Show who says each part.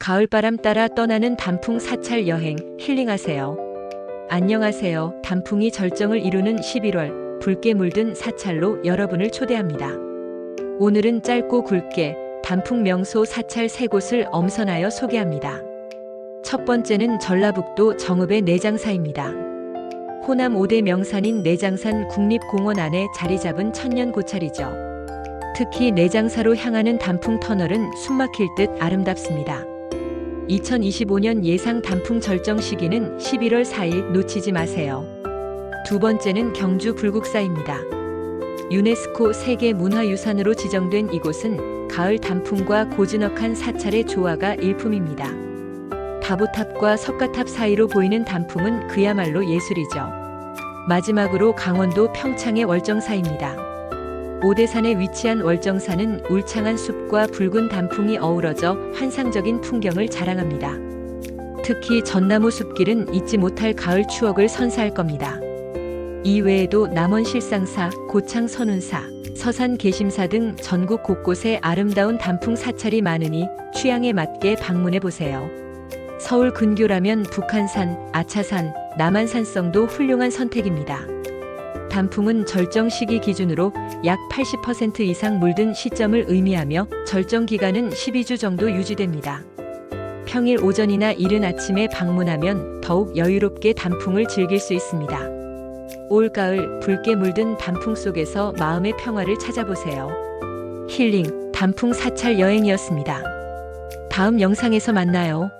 Speaker 1: 가을바람 따라 떠나는 단풍 사찰 여행 힐링하세요. 안녕하세요. 단풍이 절정을 이루는 11월 붉게 물든 사찰로 여러분을 초대합니다. 오늘은 짧고 굵게 단풍 명소 사찰 세 곳을 엄선하여 소개합니다. 첫 번째는 전라북도 정읍의 내장사입니다. 호남 5대 명산인 내장산 국립공원 안에 자리 잡은 천년 고찰이죠. 특히 내장사로 향하는 단풍 터널은 숨막힐 듯 아름답습니다. 2025년 예상 단풍 절정 시기는 11월 4일 놓치지 마세요. 두 번째는 경주 불국사입니다. 유네스코 세계 문화유산으로 지정된 이곳은 가을 단풍과 고즈넉한 사찰의 조화가 일품입니다. 다보탑과 석가탑 사이로 보이는 단풍은 그야말로 예술이죠. 마지막으로 강원도 평창의 월정사입니다. 오대산에 위치한 월정사는 울창한 숲과 붉은 단풍이 어우러져 환상적인 풍경을 자랑합니다. 특히 전나무 숲길은 잊지 못할 가을 추억을 선사할 겁니다. 이 외에도 남원 실상사, 고창 선운사, 서산 계심사 등 전국 곳곳에 아름다운 단풍 사찰이 많으니 취향에 맞게 방문해 보세요. 서울 근교라면 북한산, 아차산, 남한산성도 훌륭한 선택입니다. 단풍은 절정 시기 기준으로 약 80% 이상 물든 시점을 의미하며 절정 기간은 12주 정도 유지됩니다. 평일 오전이나 이른 아침에 방문하면 더욱 여유롭게 단풍을 즐길 수 있습니다. 올가을 붉게 물든 단풍 속에서 마음의 평화를 찾아보세요. 힐링 단풍 사찰 여행이었습니다. 다음 영상에서 만나요.